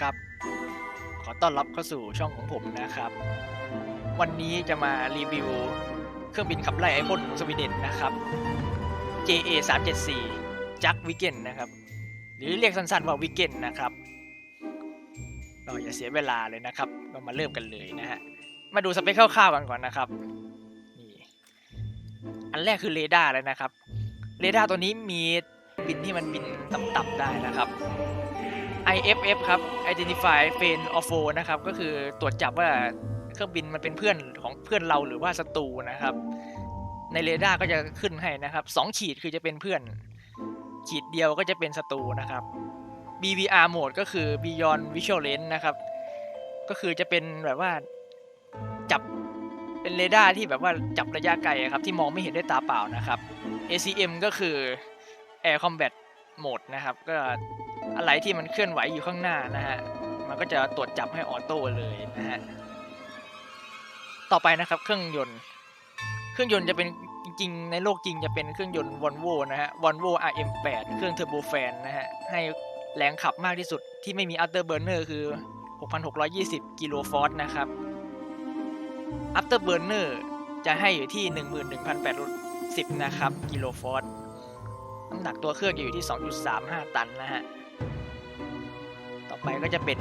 ครับ ขอต้อนรับเข้าสู่ช่องของผมนะครับ วันนี้จะมารีวิวเครื่องบินขับไล่ไอพ่นของสวีเดนนะครับ JA 374จักวิกเกนนะครับ หรือเรียกสั้นๆว่าวิกเกนนะครับเราอย่าเสียเวลาเลยนะครับ เรามาเริ่มกันเลยนะฮะ มาดูสเปคคร่าวๆกันก่อนนะครับนี่อันแรกคือเรดาร์เลยนะครับ เรดาร์ตัวนี้มีบินที่มันบินต่ำๆได้นะครับ IFF ครับ Identify Friend or Foe นะครับ ก็คือตรวจจับว่าเครื่องบินมันเป็นเพื่อนของเพื่อนเราหรือว่าศัตรูนะครับ ในเรดาร์ก็จะขึ้นให้นะครับสองขีดคือจะเป็นเพื่อน ขีดเดียวก็จะเป็นศัตรูนะครับ BVR mode ก็คือ Beyond Visual Range นะครับ ก็คือจะเป็นแบบว่าจับเป็นเรดาร์ที่แบบว่าจับระยะไกลอะครับ ที่มองไม่เห็นด้วยตาเปล่านะครับ ACM ก็คือ Air Combat Mode นะครับ ก็ อะไรที่มันเคลื่อนไหวอยู่ข้างหน้านะฮะ มันก็จะตรวจจับให้ออโต้เลยนะฮะ ต่อไปนะครับ เครื่องยนต์ เครื่องยนต์จะเป็นจริงๆ ในโลกจริงจะเป็นเครื่องยนต์ Volvo นะฮะ Volvo RM8 เครื่องเทอร์โบแฟนนะฮะ ให้แรงขับมากที่สุดที่ไม่มี afterburner คือ 6,620 กิโลฟอร์นะครับ afterburner จะให้อยู่ที่ 11,810 นะครับ กิโลฟอร์น้ำหนักตัวเครื่องจะอยู่ที่ 2.35 ตันนะฮะ ไปก็จะเป็น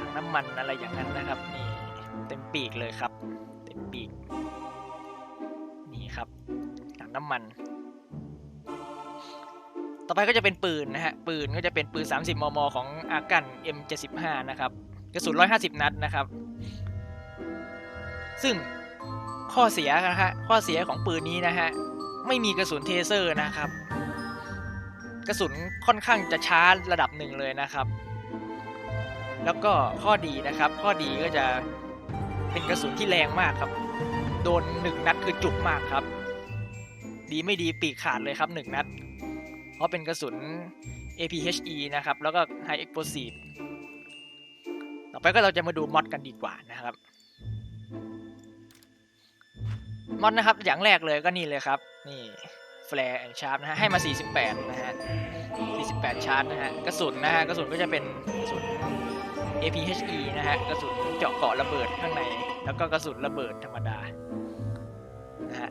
ถังน้ำมันอะไรอย่างนั้นนะครับ นี่เต็มปีกเลยครับ เต็มปีก นี่ครับถังน้ำมัน ต่อไปก็จะเป็นปืนนะฮะ ปืนก็จะเป็นปืน 30 มม ของอากัน M75 นะครับ กระสุน 150 นัดนะครับ ซึ่งข้อเสียนะฮะ ข้อเสียของปืนนี้นะฮะ ไม่มีกระสุนเทเซอร์นะครับ กระสุนค่อนข้างจะช้าระดับหนึ่งเลยนะครับ แล้วก็ข้อดีนะครับ ข้อดีก็จะเป็นกระสุนที่แรงมากครับ โดนหนึ่งนัดคือจุกมากครับ ดีไม่ดีปีกขาดเลยครับหนึ่งนัด เพราะเป็นกระสุน APHE นะครับ แล้วก็ High Explosive ต่อไปก็เราจะมาดูมอดกันดีกว่านะครับมอดนะครับอย่างแรกเลยก็นี่เลยครับ นี่ Flare and Sharp นะฮะให้มา 48 นะฮะ 48 ชาร์จนะฮะ กระสุนนะฮะ กระสุนก็จะเป็นกระสุน APHE นะฮะกระสุนเจาะเกาะระเบิดข้างใน แล้วก็กระสุนระเบิดธรรมดานะฮะ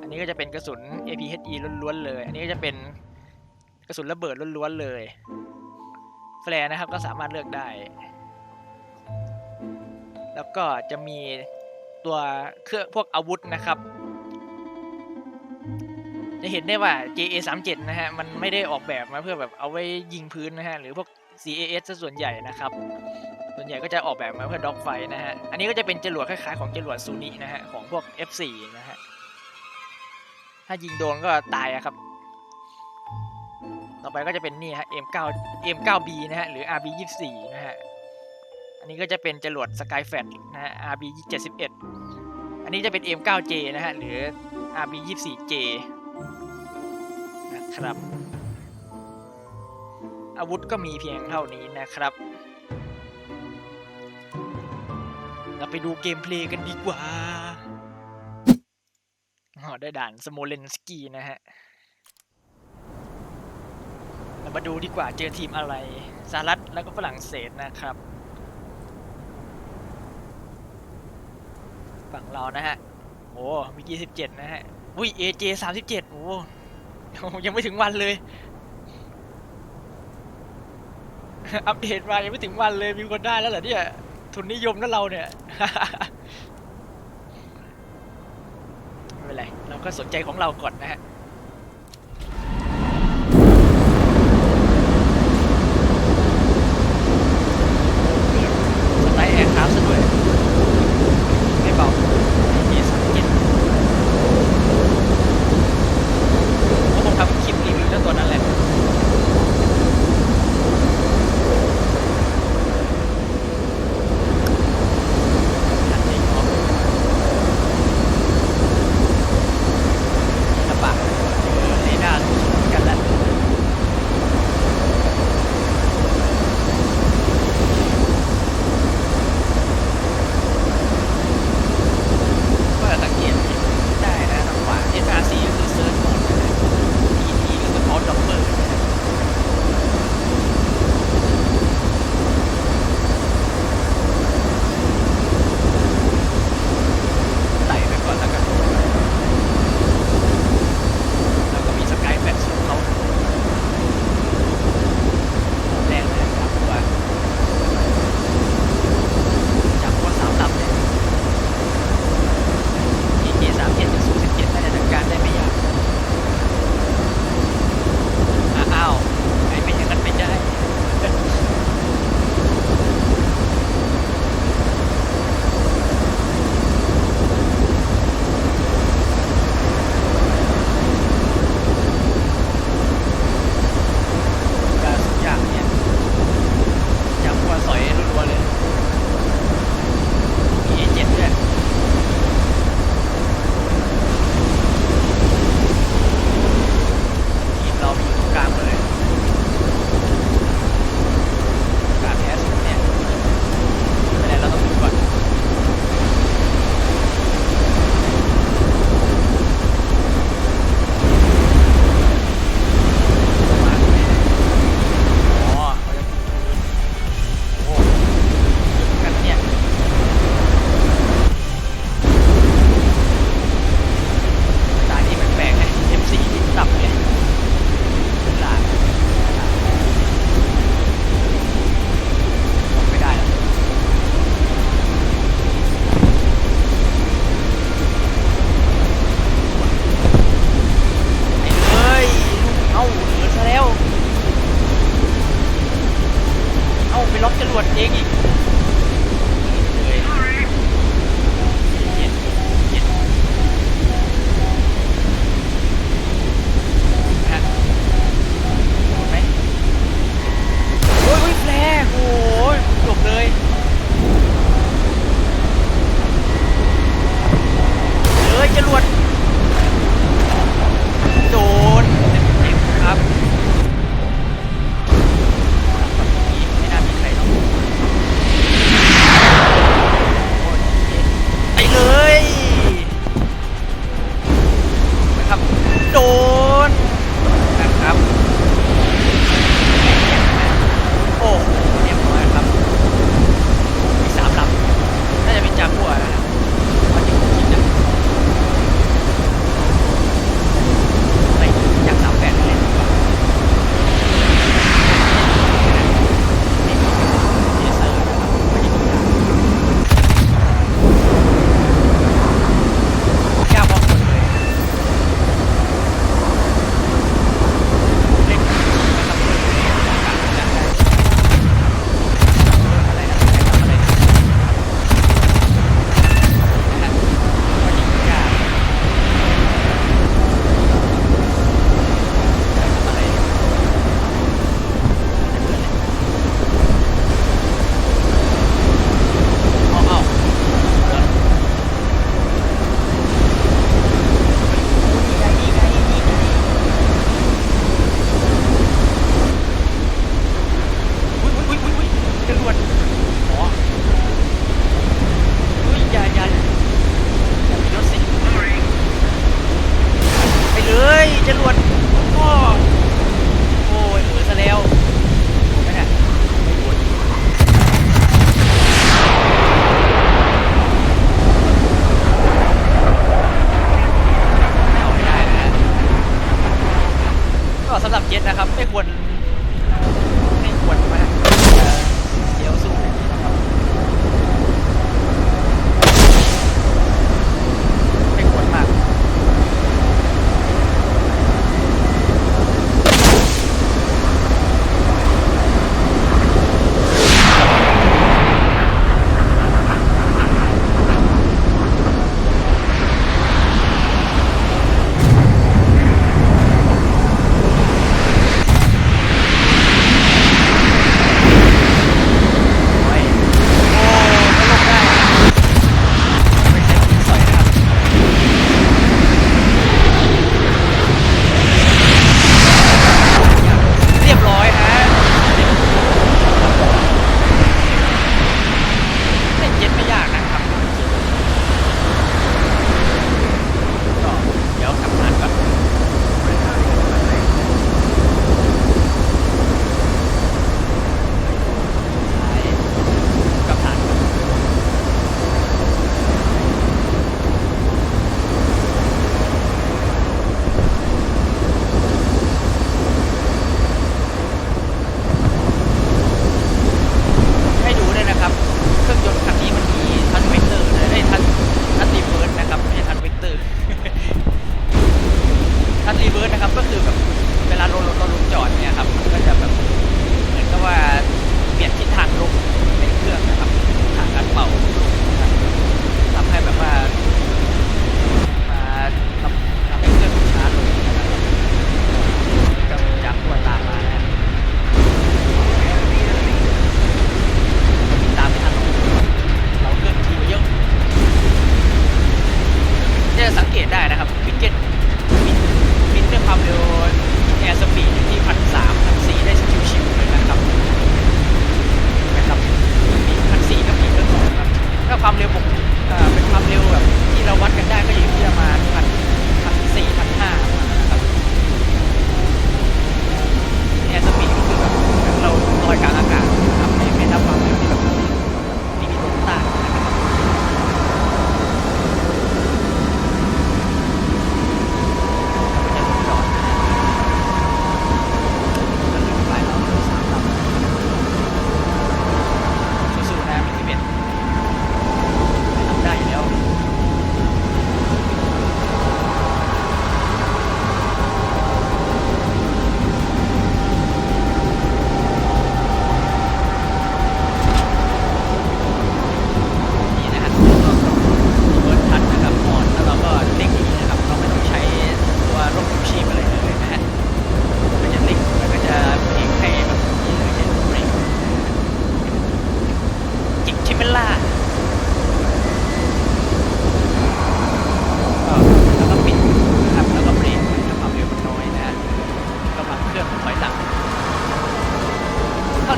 อันนี้ก็จะเป็นกระสุน APHE ล้วนๆเลย อันนี้ก็จะเป็นกระสุนระเบิดล้วนๆเลย แฟร์นะครับก็สามารถเลือกได้ แล้วก็จะมีตัวเครื่องพวกอาวุธนะครับ จะเห็นได้ว่า JA37 นะฮะมันไม่ได้ออกแบบมาเพื่อแบบเอาไว้ยิงพื้นนะฮะหรือพวก CAS ซะส่วนใหญ่นะครับ ส่วนใหญ่ก็จะออกแบบมาเพื่อด็อกไฟนะฮะ อันนี้ก็จะเป็นจรวดคล้ายๆของจรวดซูนินะฮะ ของพวก F4 นะฮะ ถ้ายิงโดนก็ตายอะครับ ต่อไปก็จะเป็นนี่ฮะ M9 M9B นะฮะ หรือ RB24 นะฮะ อันนี้ก็จะเป็นจรวด Skyfat นะฮะ RB71 อันนี้จะเป็น M9J นะฮะ หรือ RB24J นะครับ อาวุธก็มีเพียงเท่านี้นะครับ เราไปดูเกมเพลย์กันดีกว่าอ๋อได้ด่านสโมเลนสกี้นะฮะ เรามาดูดีกว่าเจอทีมอะไรสหรัฐแล้วก็ฝรั่งเศสนะครับ ฝั่งเรานะฮะ โอ้มี 27 นะฮะ อุ้ย AJ 37 โอ้ยังไม่ถึงวันเลย อัปเดตมายังไม่ถึงวันเลยมีคนได้แล้วเหรอเนี่ยทุนนิยมนั่นเราเนี่ย ไม่เป็นไร เราก็สนใจของเราก่อนนะฮะ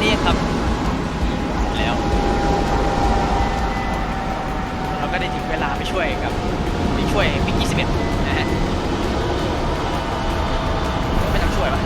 นี้ครับ แล้ว เราก็ได้ถึงเวลาไปช่วยครับไปช่วยมิกกี้สิบเอ็ดนะฮะไม่ต้องช่วยหรอ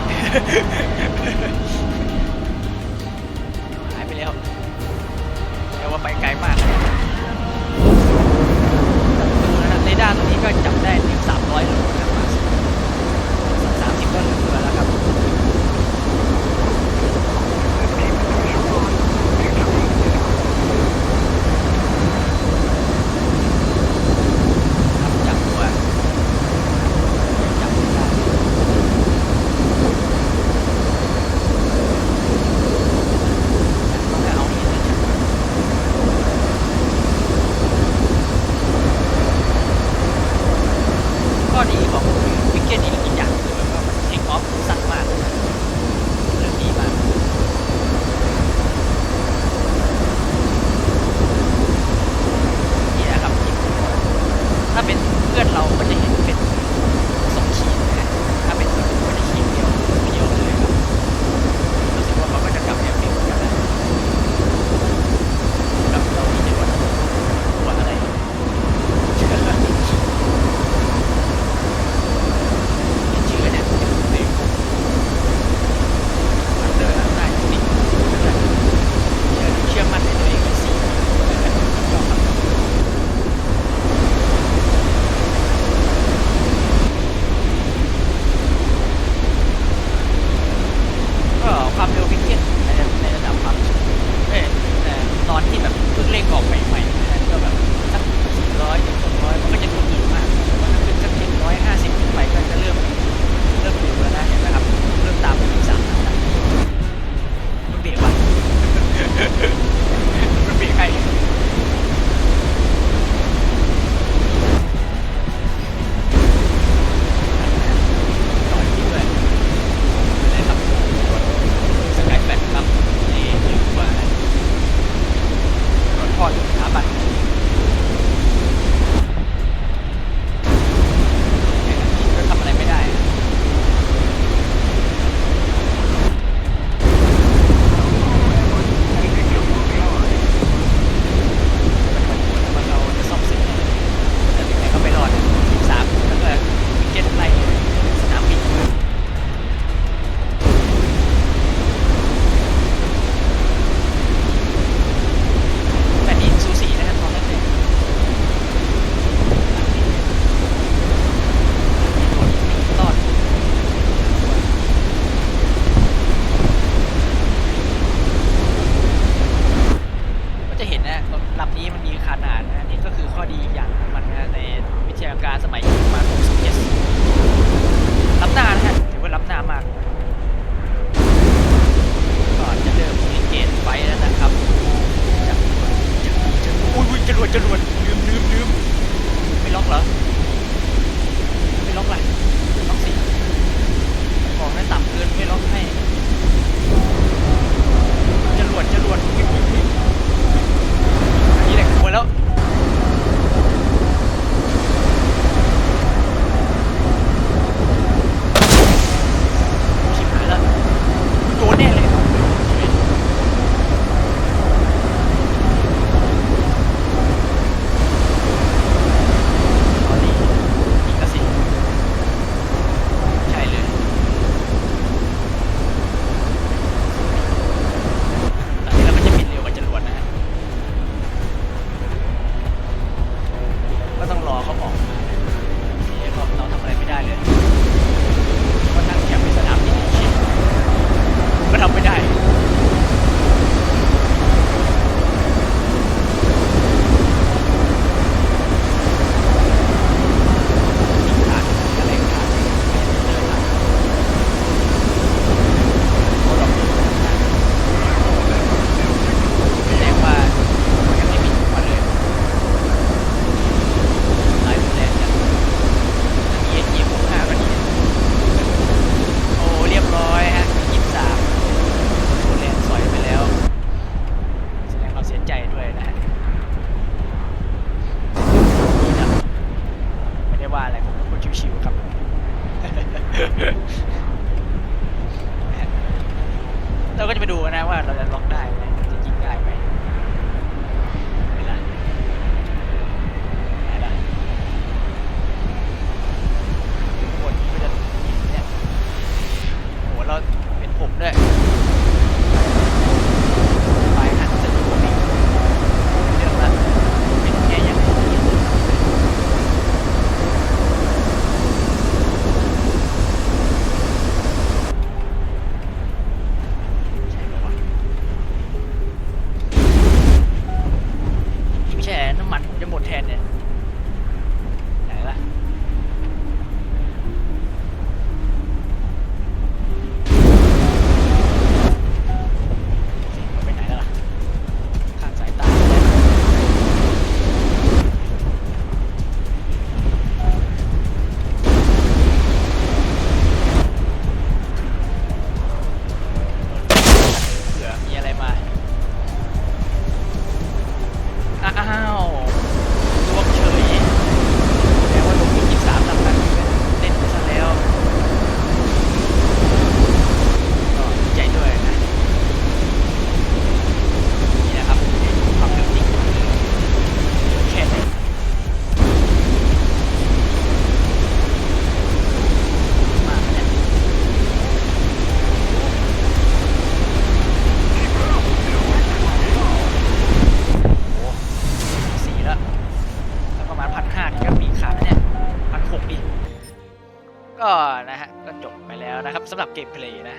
เกมเพลย์นะ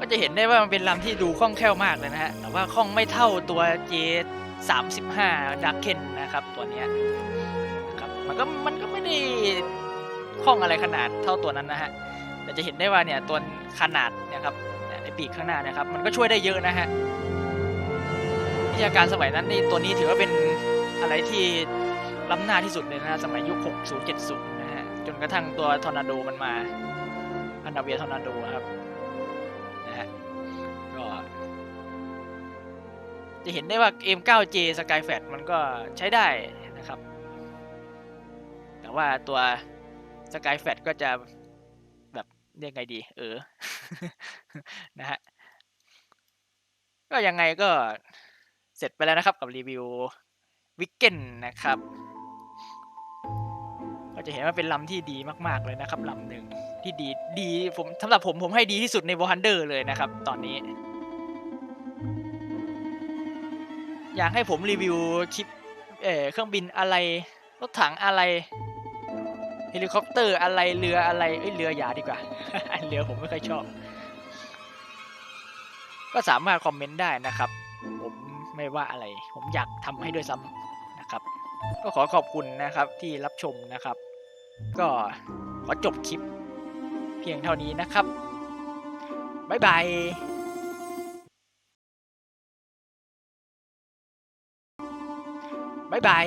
ก็จะเห็นได้ว่ามันเป็นลำที่ดูคล่องแคล่วมากเลยนะฮะ แต่ว่าคล่องไม่เท่าตัว J 3 5 Dark Ken นะครับตัวเนี้ยนะครับมันก็มันก็ไม่ได้คล่องอะไรขนาดเท่าตัวนั้นนะฮะแต่จะเห็นได้ว่าเนี่ยตัวขนาดเนี่ยครับในปีกข้างหน้าเนะครับ มันก็ช่วยได้เยอะนะฮะวิทยาการสมัยนั้นนี่ตัวนี้ถือว่าเป็นอะไรที่ล้ำหน้าที่สุดเลยนะฮะสมัยยุค 60 70 นะฮะ จนกระทั่งตัวทอร์นาโดมันมา นดาเวียทอร์นาโดครับนะฮะก็จะเห็นได้ว่า M9J Skyfat มันก็ใช้ได้นะครับ แต่ว่าตัว Skyfat ก็จะแบบเรียกไงดี เออ นะฮะ ก็ยังไงก็เสร็จไปแล้วนะครับกับรีวิววิกเกนนะครับ จะเห็นว่าเป็นลำที่ดีมากๆเลยนะครับลำหนึ่งที่ดีดีผมสำหรับผมผมให้ดีที่สุดในวอร์ฮันเดอร์เลยนะครับ ตอนนี้ อยากให้ผมรีวิวคลิปเอ่อเครื่องบินอะไรรถถังอะไรเฮลิคอปเตอร์อะไรเรืออะไรเอ้ยเรืออยาดีกว่าเรือผมไม่ค่อยชอบ ก็สามารถคอมเมนต์ได้นะครับ ผมไม่ว่าอะไร ผมอยากทำให้ด้วยซ้ำนะครับ ก็ขอขอบคุณนะครับที่รับชมนะครับ ก็ขอจบคลิปเพียงเท่านี้นะครับ บ๊ายบายบ๊ายบาย